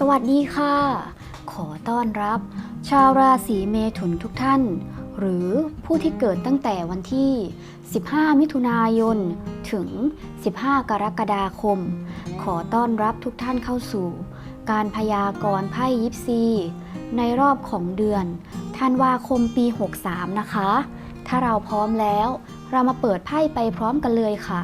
สวัสดีค่ะ ขอต้อนรับ ชาวราศีเมถุนทุกท่าน หรือผู้ที่เกิดตั้งแต่วันที่ 15 มิถุนายน ถึง 15 กรกฎาคม ขอต้อนรับทุกท่านเข้าสู่ การพยากรณ์ไพ่ยิปซี ในรอบของเดือนธันวาคมปี 63 นะคะ ถ้าเราพร้อมแล้ว เรามาเปิดไพ่ไปพร้อมกันเลยค่ะ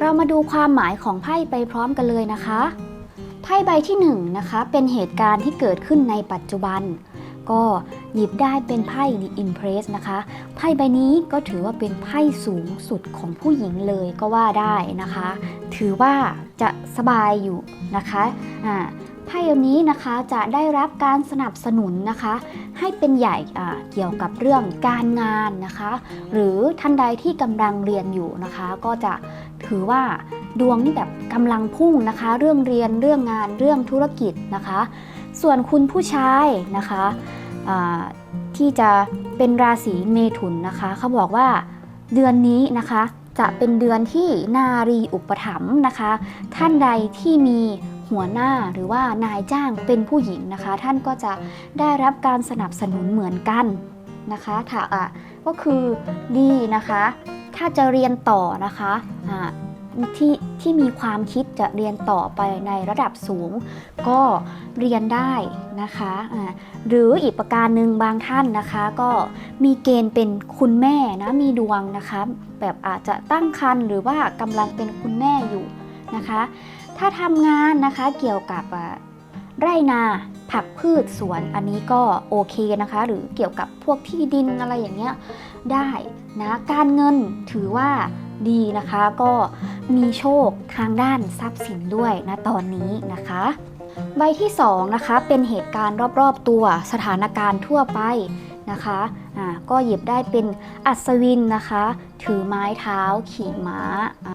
เรามาดูความหมายของไพ่ไปพร้อมกันเลยนะคะ ไพ่ใบที่1นงนะคะเป็นเหตุการณ์ที่เกิดขึ้นในปัจจุบัน ก็หยิบได้เป็นไพ่ The Impress นะคะ ไพ่ใบนี้ก็ถือว่าเป็นไพ่สูงสุดของผู้หญิงเลยก็ว่าได้นะคะ ถือว่าจะสบายอยู่นะคะอ่า ไพ่อันนี้นะคะจะได้รับการสนับสนุนนะคะ ให้เป็นใหญ่เกี่ยวกับเรื่องการงานนะคะ หรือท่านใดที่กำลังเรียนอยู่นะคะ ก็จะถือว่าดวงนี่แบบกำลังพุ่งนะคะ เรื่องเรียนเรื่องงานเรื่องธุรกิจนะคะ ส่วนคุณผู้ชายนะคะที่จะเป็นราศีเมถุนนะคะ เขาบอกว่าเดือนนี้นะคะจะเป็นเดือนที่นารีอุปถัมภ์นะคะ ท่านใดที่มี หัวหน้าหรือว่านายจ้างเป็นผู้หญิงนะคะ ท่านก็จะได้รับการสนับสนุนเหมือนกันนะคะถ้าอะก็คือดีนะคะ ถ้าจะเรียนต่อนะคะอ่าที่ที่มีความคิดจะเรียนต่อไปในระดับสูง ก็เรียนได้นะคะอ่าหรืออีกประการหนึ่งบางท่านนะคะ ก็มีเกณฑ์เป็นคุณแม่นะมีดวงนะคะ แบบอาจจะตั้งครรภ์หรือว่ากำลังเป็นคุณแม่อยู่นะคะ ถ้าทำงานนะคะเกี่ยวกับไร่นาผักพืชสวนอันนี้ก็โอเคนะคะ หรือเกี่ยวกับพวกที่ดินอะไรอย่างเงี้ยได้นะการเงินถือว่าดีนะคะก็มีโชคทางด้านทรัพย์สินด้วยนะตอนนี้นะคะ ใบที่2นะคะเป็นเหตุการณ์รอบๆตัวสถานการณ์ทั่วไป นะคะอ่าก็หยิบได้เป็นอัศวินนะคะ ถือไม้เท้าขี่ม้า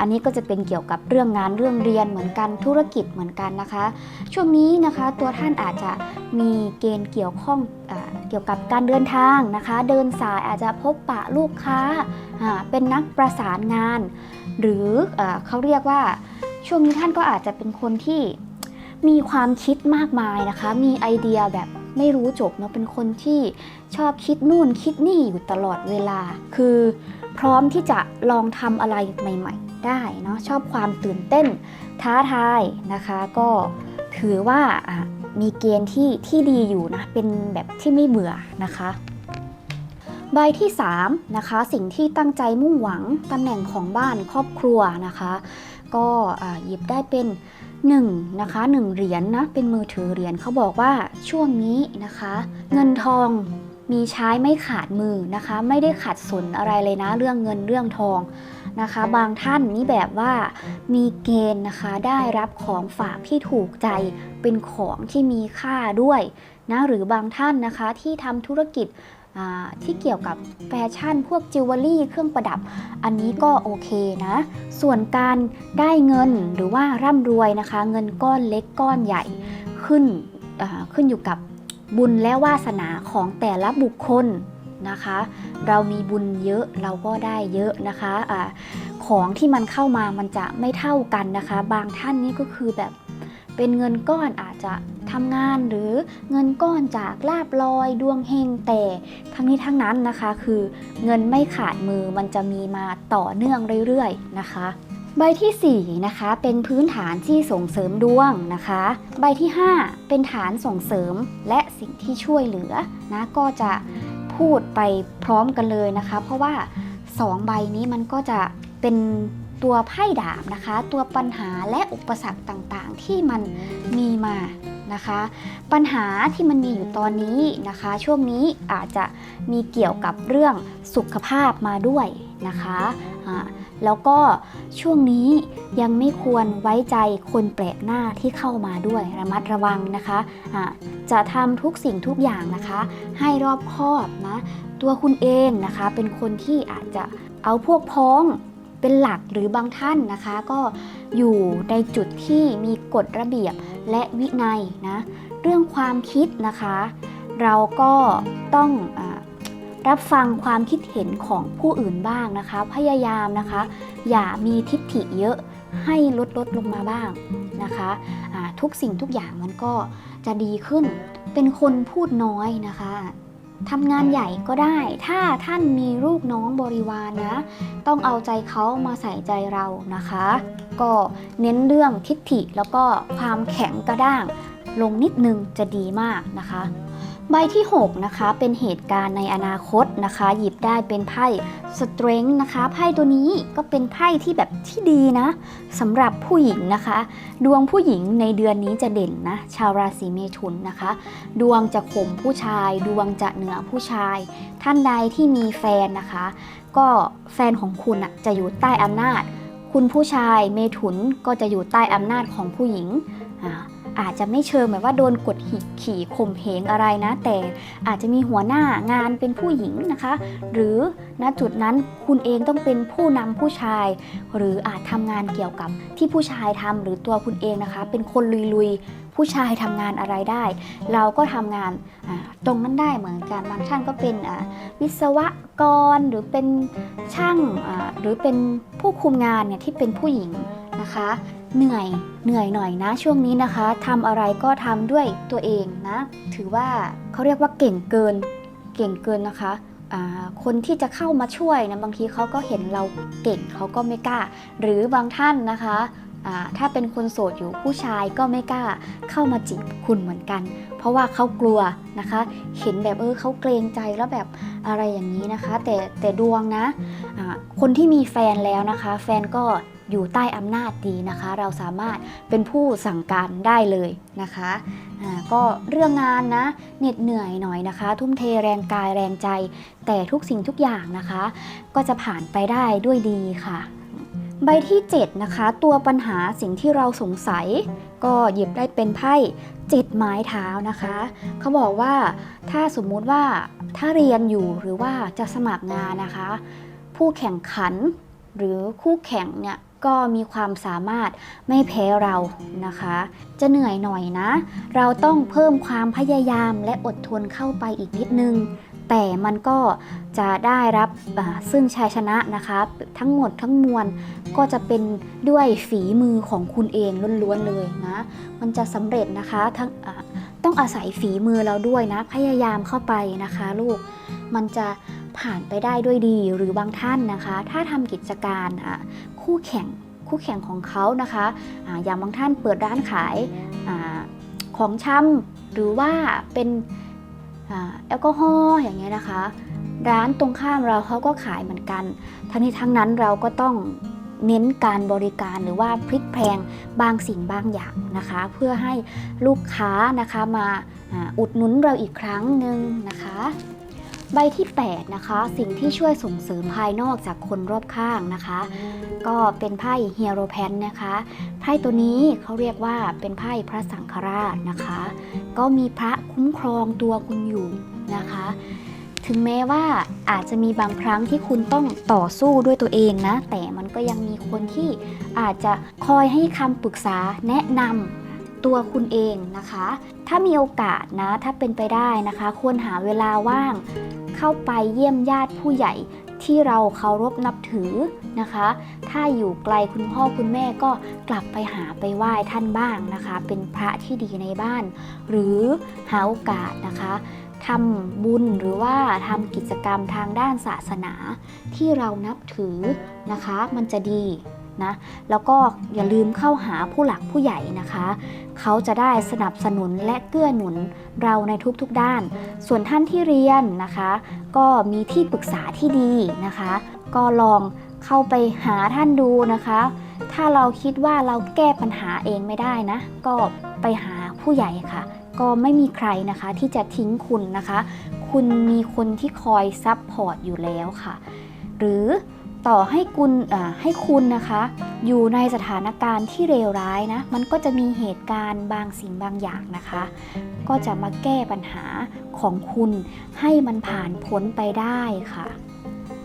อันนี้ก็จะเป็นเกี่ยวกับเรื่องงานเรื่องเรียนเหมือนกันธุรกิจเหมือนกันนะคะ ช่วงนี้นะคะตัวท่านอาจจะมีเกณฑ์เกี่ยวข้องอเกี่ยวกับการเดินทางนะคะ เดินสายอาจจะพบปะลูกค้า เป็นนักประสานงาน หรืออเขาเรียกว่าช่วงนี้ท่านก็อาจจะเป็นคนที่มีความคิดมากมายนะคะ มีไอเดียแบบ ไม่รู้จบเนาะเป็นคนที่ชอบคิดนู่นคิดนี่อยู่ตลอดเวลา คือพร้อมที่จะลองทำอะไรใหม่ ๆ ได้เนาะชอบความตื่นเต้นท้าทายนะคะ ก็ถือว่ามีเกณฑ์ที่ที่ดีอยู่นะเป็นแบบที่ไม่เบื่อนะคะใบที่3นะคะสิ่งที่ตั้งใจมุ่งหวังตำแหน่งของบ้านครอบครัวนะคะ ก็หยิบได้เป็น 1นะคะ1เหรียญนนะเป็นมือถือเหรียญเขาบอกว่าช่วงนี้นะคะ เงินทองมีใช้ไม่ขาดมือนะคะ ไม่ได้ขัดสนอะไรเลยนะเรื่องเงินเรื่องทองนะคะ บางท่านนี่แบบว่ามีเกณฑ์นะคะได้รับของฝากที่ถูกใจเป็นของที่มีค่าด้วยนะหรือบางท่านนะคะที่ทำธุรกิจ ที่เกี่ยวกับแฟชั่นพวกจิวเวลรี่เครื่องประดับ อันนี้ก็โอเคนะ ส่วนการได้เงินหรือว่าร่ำรวยนะคะ เงินก้อนเล็กก้อนใหญ่ขึ้นขึ้นอยู่กับบุญและวาสนาของแต่ละบุคคลนะคะ เรามีบุญเยอะเราก็ได้เยอะนะคะอาของที่มันเข้ามามันจะไม่เท่ากันนะคะ บางท่านนี่ก็คือแบบ เป็นเงินก้อนอาจจะทำงานหรือเงินก้อนจากลาบลอยดวงเฮงแต่ทั้งนี้ทั้งนั้นนะคะ คือเงินไม่ขาดมือมันจะมีมาต่อเนื่องเรื่อยๆนะคะ ใบที่4นะคะเป็นพื้นฐานที่ส่งเสริมดวงนะคะ ใบที่ 5 เป็นฐานส่งเสริมและสิ่งที่ช่วยเหลือนะก็จะพูดไปพร้อมกันเลยนะคะ เพราะว่า 2 ใบนี้มันก็จะเป็น ตัวไพ่ดาบนะคะ ตัวปัญหาและอุปสรรคต่างๆ ที่มันมีมานะคะ ปัญหาที่มันมีอยู่ตอนนี้นะคะ ช่วงนี้อาจจะมีเกี่ยวกับเรื่องสุขภาพมาด้วยนะคะอ่าแล้วก็ช่วงนี้ยังไม่ควรไว้ใจคนแปลกหน้าที่เข้ามาด้วยระมัดระวังนะคะะจะทำทุกสิ่งทุกอย่างนะคะ ให้รอบคอบนะ ตัวคุณเองนะคะ เป็นคนที่อาจจะเอาพวกพ้อง เป็นหลักหรือบางท่านนะคะ ก็อยู่ในจุดที่มีกฎระเบียบและวินัยนะเรื่องความคิดนะคะ เราก็ต้องอรับฟังความคิดเห็นของผู้อื่นบ้างนะคะ พยายามนะคะ อย่ามีทิฐิเยอะให้ลดลดลงมาบ้างนะคะะทุกสิ่งทุกอย่างมันก็จะดีขึ้นเป็นคนพูดน้อยนะคะ ทำงานใหญ่ก็ได้ ถ้าท่านมีลูกน้องบริวารนนะ ต้องเอาใจเขามาใส่ใจเรานะคะ ก็เน้นเรื่องทิฏฐิแล้วก็ความแข็งกระด้าง ลงนิดนึงจะดีมากนะคะ ใบที่ 6 นะคะ เป็นเหตุการณ์ในอนาคตนะคะ หยิบได้เป็นไพ่ Strength นะคะ ไพ่ตัวนี้ก็เป็นไพ่ที่แบบที่ดีนะสำหรับผู้หญิงนะคะ ดวงผู้หญิงในเดือนนี้จะเด่นนะ ชาวราศีเมถุนนะคะ ดวงจะข่มผู้ชาย ดวงจะเหนือผู้ชาย ท่านใดที่มีแฟนนะคะ ก็แฟนของคุณอะจะอยู่ใต้อำนาจ คุณผู้ชายเมถุนก็จะอยู่ใต้อำนาจของผู้หญิงอ่า อาจจะไม่เชิงแบบว่าโดนกดหิขี่ข่มเหงอะไรนะ แต่อาจจะมีหัวหน้างานเป็นผู้หญิงนะคะ หรือณจุดนั้นคุณเองต้องเป็นผู้นำผู้ชาย หรืออาจทำงานเกี่ยวกับที่ผู้ชายทำหรือตัวคุณเองนะคะ เป็นคนลุยๆ ผู้ชายทำงานอะไรได้ เราก็ทำงานตรงนั้นได้เหมือนกันบางท่านก็เป็นวิศวกรหรือเป็นช่างหรือเป็นผู้คุมงานเนี่ยที่เป็นผู้หญิง นะคะ เหนื่อยเหนื่อยหน่อยนะช่วงนี้นะคะทำอะไรก็ทำด้วยตัวเองนะ ถือว่าเขาเรียกว่าเก่งเกิน เก่งเกินนะคะคนที่จะเข้ามาช่วยนะบางทีเขาก็เห็นเราเก่งเขาก็ไม่กล้า หรือบางท่านนะคะถ้าเป็นคนโสดอยู่ผู้ชายก็ไม่กล้าเข้ามาจีบคุณเหมือนกัน เพราะว่าเขากลัวนะคะ เห็นแบบเออเขาเกรงใจแล้วแบบอะไรอย่างนี้นะคะ แต่แต่ดวงนะอ่าคนที่มีแฟนแล้วนะคะ แฟนก็ อยู่ใต้อำนาจดีนะคะ เราสามารถเป็นผู้สั่งการได้เลยนะคะอ่าก็เรื่องงานนะเหน็ดเหนื่อยหน่อยนะคะ ทุ่มเทแรงกายแรงใจ แต่ทุกสิ่งทุกอย่างนะคะ ก็จะผ่านไปได้ด้วยดีค่ะใบที่ 7 นะคะ ตัวปัญหาสิ่งที่เราสงสัย ก็หยิบได้เป็นไพ่เจ็ดไม้เท้านะคะ เขาบอกว่าถ้าสมมุติว่าถ้าเรียนอยู่หรือว่าจะสมัครงานนะคะ ผู้แข่งขันหรือคู่แข่งเนี่ย ก็มีความสามารถไม่แพ้เรานะคะ จะเหนื่อยหน่อยนะ เราต้องเพิ่มความพยายามและอดทนเข้าไปอีกนิดนึง แต่มันก็จะได้รับซึ่งชัยชนะนะคะ ทั้งหมดทั้งมวลก็จะเป็นด้วยฝีมือของคุณเองล้วนๆเลยนะ มันจะสำเร็จนะคะทั้งต้องอาศัยฝีมือเราด้วยนะ พยายามเข้าไปนะคะ ลูกมันจะผ่านไปได้ด้วยดีหรือบางท่านนะคะ ถ้าทำกิจการ คู่แข่งคู่แข่งของเขานะคะออย่างบางท่านเปิดร้านขายอาของชำหรือว่าเป็นอแอลกอฮอล์อย่างเงี้ยนะคะ ร้านตรงข้ามเราเขาก็ขายเหมือนกัน ทั้งนี้ทั้งนั้นเราก็ต้องเน้นการบริการหรือว่าพลิกแพลงบางสิ่งบางอย่างนะคะ เพื่อให้ลูกค้านะคะมาอุดหนุนเราอีกครั้งหนึ่งนะคะ ใบที่ 8 นะคะ สิ่งที่ช่วยส่งเสริมภายนอกจากคนรอบข้างนะคะ ก็เป็นไพ่เฮียโรแพนนะคะไพ่ตัวนี้เขาเรียกว่าเป็นไพ่พระสังฆราชนะคะ ก็มีพระคุ้มครองตัวคุณอยู่นะคะ ถึงแม้ว่าอาจจะมีบางครั้งที่คุณต้องต่อสู้ด้วยตัวเองนะ แต่มันก็ยังมีคนที่อาจจะคอยให้คำปรึกษาแนะนำตัวคุณเองนะคะ ถ้ามีโอกาสนะ ถ้าเป็นไปได้นะคะ ควรหาเวลาว่าง เข้าไปเยี่ยมญาติผู้ใหญ่ที่เราเคารพนับถือนะคะ ถ้าอยู่ไกลคุณพ่อคุณแม่ก็กลับไปหาไปไหว้ท่านบ้างนะคะ เป็นพระที่ดีในบ้าน หรือหาโอกาสนะคะทำบุญหรือว่าทำกิจกรรมทางด้านศาสนาที่เรานับถือนะคะ มันจะดี นะแล้วก็อย่าลืมเข้าหาผู้หลักผู้ใหญ่นะคะ เขาจะได้สนับสนุนและเกื้อหนุนเราในทุกๆด้าน ส่วนท่านที่เรียนนะคะ ก็มีที่ปรึกษาที่ดีนะคะ ก็ลองเข้าไปหาท่านดูนะคะ ถ้าเราคิดว่าเราแก้ปัญหาเองไม่ได้นะ ก็ไปหาผู้ใหญ่ค่ะ ก็ไม่มีใครนะคะที่จะทิ้งคุณนะคะ คุณมีคนที่คอยซับพอร์ตอยู่แล้วค่ะ หรือ ต่อให้คุณให้คุณนะคะ อยู่ในสถานการณ์ที่เลวร้ายนะ มันก็จะมีเหตุการณ์บางสิ่งบางอย่างนะคะ ก็จะมาแก้ปัญหาของคุณให้มันผ่านพ้นไปได้ค่ะ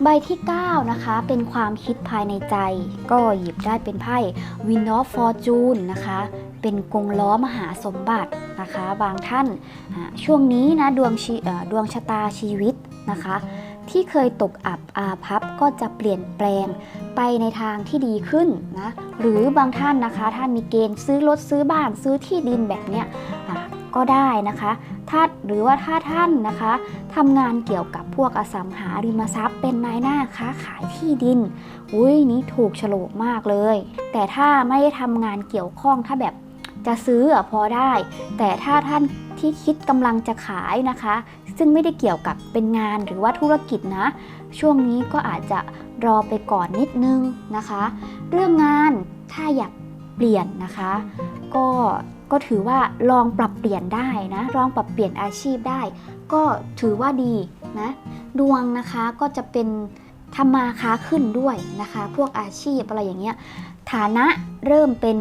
ใบที่ 9 นะคะ เป็นความคิดภายในใจ ก็หยิบได้เป็นไพ่ Win of Fortune นะคะ เป็นกงล้อมหาสมบัตินะคะ บางท่านช่วงนี้นะดวงชีดวงชะตาชีวิตนะคะ ที่เคยตกอับอาพับก็จะเปลี่ยนแปลงไปในทางที่ดีขึ้นนะหรือบางท่านนะคะ ท่านมีเกณฑ์ซื้อรถซื้อบ้านซื้อที่ดินแบบเนี้ยก็ได้นะคะถ้าหรือว่าถ้าท่านนะคะทำงานเกี่ยวกับพวกอสังหาริมทรัพย์ เป็นนายหน้าค้าขายที่ดินอุ้ยนี้ถูกโฉลกมากเลย แต่ถ้าไม่ได้ทำงานเกี่ยวข้องถ้าแบบจะซื้อพอได้ แต่ถ้าท่านที่คิดกำลังจะขายนะคะ ซึ่งไม่ได้เกี่ยวกับเป็นงานหรือว่าธุรกิจนะ ช่วงนี้ก็อาจจะรอไปก่อนนิดนึงนะคะ เรื่องงานถ้าอยากเปลี่ยนนะคะ ก็ก็ถือว่าลองปรับเปลี่ยนได้นะ ลองปรับเปลี่ยนอาชีพได้ ก็ถือว่าดีนะ ดวงนะคะก็จะเป็นทำมาค้าขึ้นด้วยนะคะ พวกอาชีพอะไรอย่างเงี้ย ฐานะเริ่มเป็น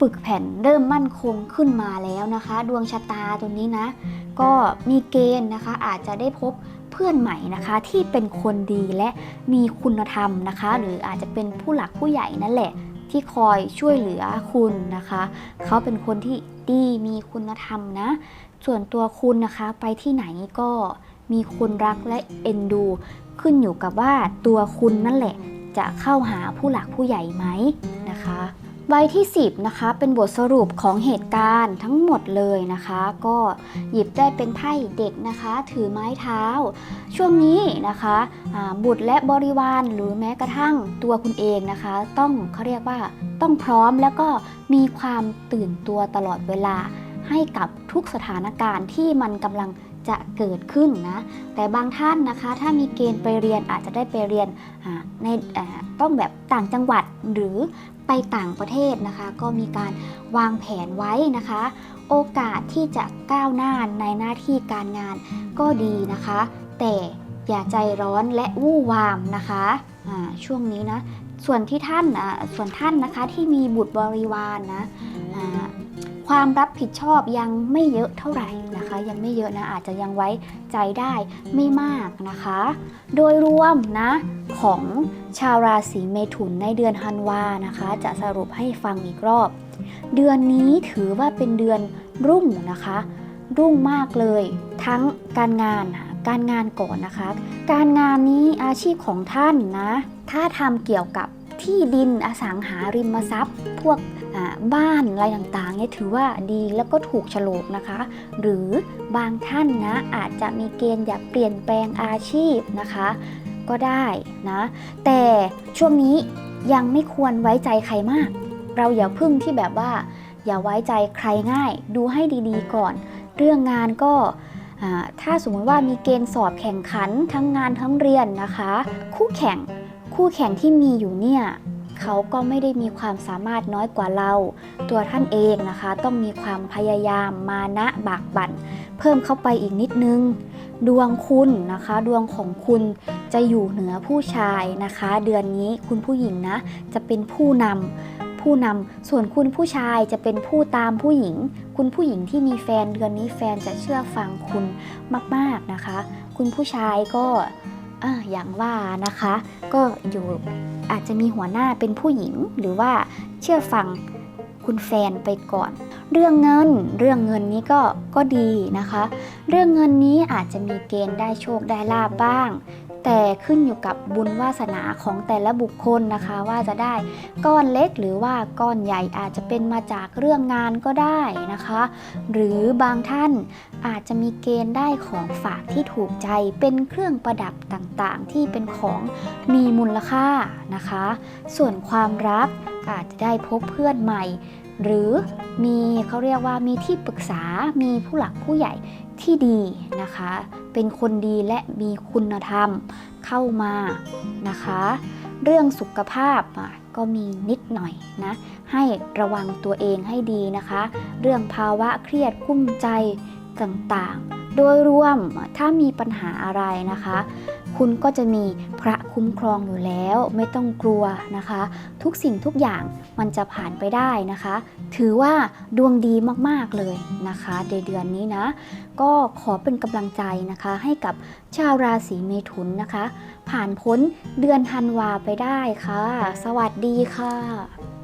ปึกแผ่นเริ่มมั่นคงขึ้นมาแล้วนะคะ ดวงชะตาตัวนี้นะ ก็มีเกณฑ์นะคะอาจจะได้พบเพื่อนใหม่นะคะที่เป็นคนดีและมีคุณธรรมนะคะ หรืออาจจะเป็นผู้หลักผู้ใหญ่นั่นแหละ ที่คอยช่วยเหลือคุณนะคะ เขาเป็นคนที่ดีมีคุณธรรมนะ ส่วนตัวคุณนะคะไปที่ไหนก็มีคนรักและเอ็นดู ขึ้นอยู่กับว่าตัวคุณนั่นแหละ จะเข้าหาผู้หลักผู้ใหญ่ไหมนะคะ ใบที่ 10นะคะเป็นบทสรุปของเหตุการณ์ทั้งหมดเลยนะคะ ก็หยิบได้เป็นไพ่เด็กนะคะ ถือไม้เท้า ช่วงนี้นะคะบุตรและบริวารหรือแม้กระทั่งตัวคุณเองนะคะ ต้องเขาเรียกว่าต้องพร้อมแล้วก็มีความตื่นตัวตลอดเวลาให้กับทุกสถานการณ์ที่มันกำลัง จะเกิดขึ้นนะ แต่บางท่านนะคะ ถ้ามีเกณฑ์ไปเรียนอาจจะได้ไปเรียนในต้องแบบต่างจังหวัดหรือไปต่างประเทศนะคะ ก็มีการวางแผนไว้นะคะ โอกาสที่จะก้าวหน้าในหน้าที่การงานก็ดีนะคะ แต่อย่าใจร้อนและวู่วามนะคะช่วงนี้นะส่วนที่ท่านส่วนท่านนะคะที่มีบุตรบริวารนนะความรับผิดชอบยังไม่เยอะเท่าไหร่ นะคะ ยังไม่เยอะนะอาจจะยังไว้ใจได้ไม่มากนะคะ โดยรวมนะของชาวราศีเมถุนในเดือนธันวานะคะ จะสรุปให้ฟังอีกรอบ เดือนนี้ถือว่าเป็นเดือนรุ่งนะคะ รุ่งมากเลยทั้งการงานการงานก่อนนะคะ การงานนี้อาชีพของท่านนะ ถ้าทำเกี่ยวกับที่ดินอสังหาริมทรัพย์ พวก บ้านอะไรต่างๆเนี่ยถือว่าดีแล้วก็ถูกโฉลกนะคะ หรือบางท่านนะอาจจะมีเกณฑ์อยากเปลี่ยนแปลงอาชีพนะคะ ก็ได้นะ แต่ช่วงนี้ยังไม่ควรไว้ใจใครมาก เราอย่าพึ่งที่แบบว่า อย่าไว้ใจใครง่าย ดูให้ดีๆก่อน เรื่องงานก็ถ้าสมมติว่ามีเกณฑ์สอบแข่งขันทั้งงานทั้งเรียนนะคะ คู่แข่งคู่แข่งที่มีอยู่เนี่ย เขาก็ไม่ได้มีความสามารถน้อยกว่าเรา ตัวท่านเองนะคะ ต้องมีความพยายามมานะบากบั่น เพิ่มเข้าไปอีกนิดนึง ดวงคุณนะคะ ดวงของคุณจะอยู่เหนือผู้ชายนะคะ เดือนนี้คุณผู้หญิงนะ จะเป็นผู้นำผู้นำส่วนคุณผู้ชายจะเป็นผู้ตามผู้หญิง คุณผู้หญิงที่มีแฟนเดือนนี้แฟนจะเชื่อฟังคุณมาก ๆนะคะ คุณผู้ชายก็ ออย่างว่านะคะ ก็อยู่อาจจะมีหัวหน้าเป็นผู้หญิงหรือว่าเชื่อฟังคุณแฟนไปก่อน เรื่องเงิน เรื่องเงินนี้ก็ก็ดีนะคะ เรื่องเงินนี้อาจจะมีเกณฑ์ได้โชคได้ลาบบ้าง แต่ขึ้นอยู่กับบุญวาสนาของแต่ละบุคคลนะคะ ว่าจะได้ก้อนเล็กหรือว่าก้อนใหญ่อาจจะเป็นมาจากเรื่องงานก็ได้นะคะ หรือบางท่านอาจจะมีเกณฑ์ได้ของฝากที่ถูกใจเป็นเครื่องประดับต่างๆ ที่เป็นของมีมูลค่านะคะ ส่วนความรักอาจจะได้พบเพื่อนใหม่ หรือมีเขาเรียกว่ามีที่ปรึกษามีผู้หลักผู้ใหญ่ ที่ดีนะคะ เป็นคนดีและมีคุณธรรมเข้ามานะคะ เรื่องสุขภาพก็มีนิดหน่อยนะ ให้ระวังตัวเองให้ดีนะคะ เรื่องภาวะเครียดกุ้มใจต่างๆ โดยรวมถ้ามีปัญหาอะไรนะคะ คุณก็จะมีพระคุ้มครองอยู่แล้วไม่ต้องกลัวนะคะ ทุกสิ่งทุกอย่างมันจะผ่านไปได้นะคะ ถือว่าดวงดีมากๆเลยนะคะในเดือนนี้นะ ก็ขอเป็นกำลังใจนะคะให้กับชาวราศีเมถุนนะคะ ผ่านพ้นเดือนธันวาไปได้ค่ะ สวัสดีค่ะ